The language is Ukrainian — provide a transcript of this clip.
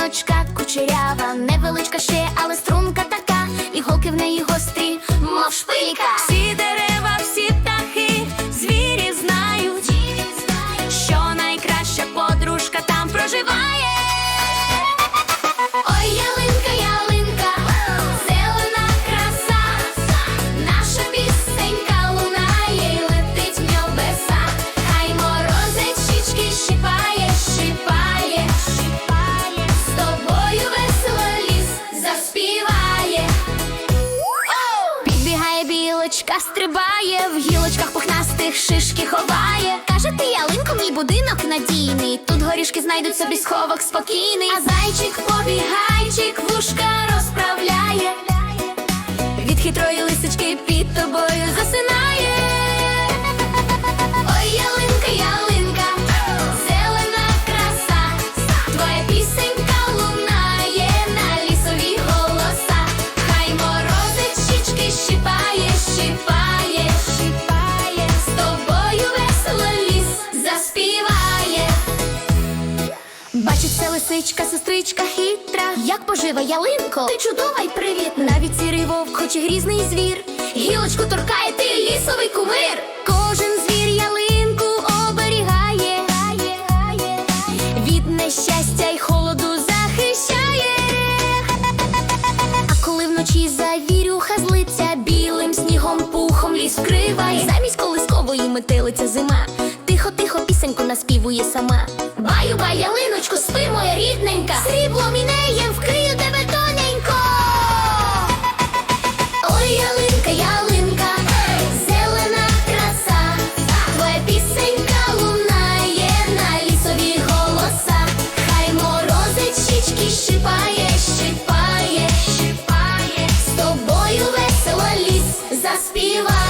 жіночка, кучерява, невеличка ще, але струнка така, і голки в неї гострі, мов шпилька. Білочка, стрибає, в гілочках пухнастих шишки ховає. Каже, ти ялинко, мій будинок надійний. Тут горішки знайдуть собі сховок спокійний. А зайчик побігайчик, вушка розправляє. Від хитрої лисичка, сестричка хитра. Як пожива ялинко, ти чудова й привітна. Навіть сірий вовк, хоч і грізний звір. Гілочку торкає ти лісовий кумир. Кожен звір ялинку оберігає. Від нещастя й холоду захищає. А коли вночі завірюха злиться, білим снігом пухом ліс вкриває. Замість колискової метелиця зима заспівує сама. Баю, бай, ялиночку, спи, моя рідненька, сріблом і неєм вкрию тебе тоненько. Ой, ялинка, ялинка, зелена краса, твоя пісенька лунає на лісові голоса, хай морози щічки щипає, щипає, щипає, з тобою весело ліс заспіває.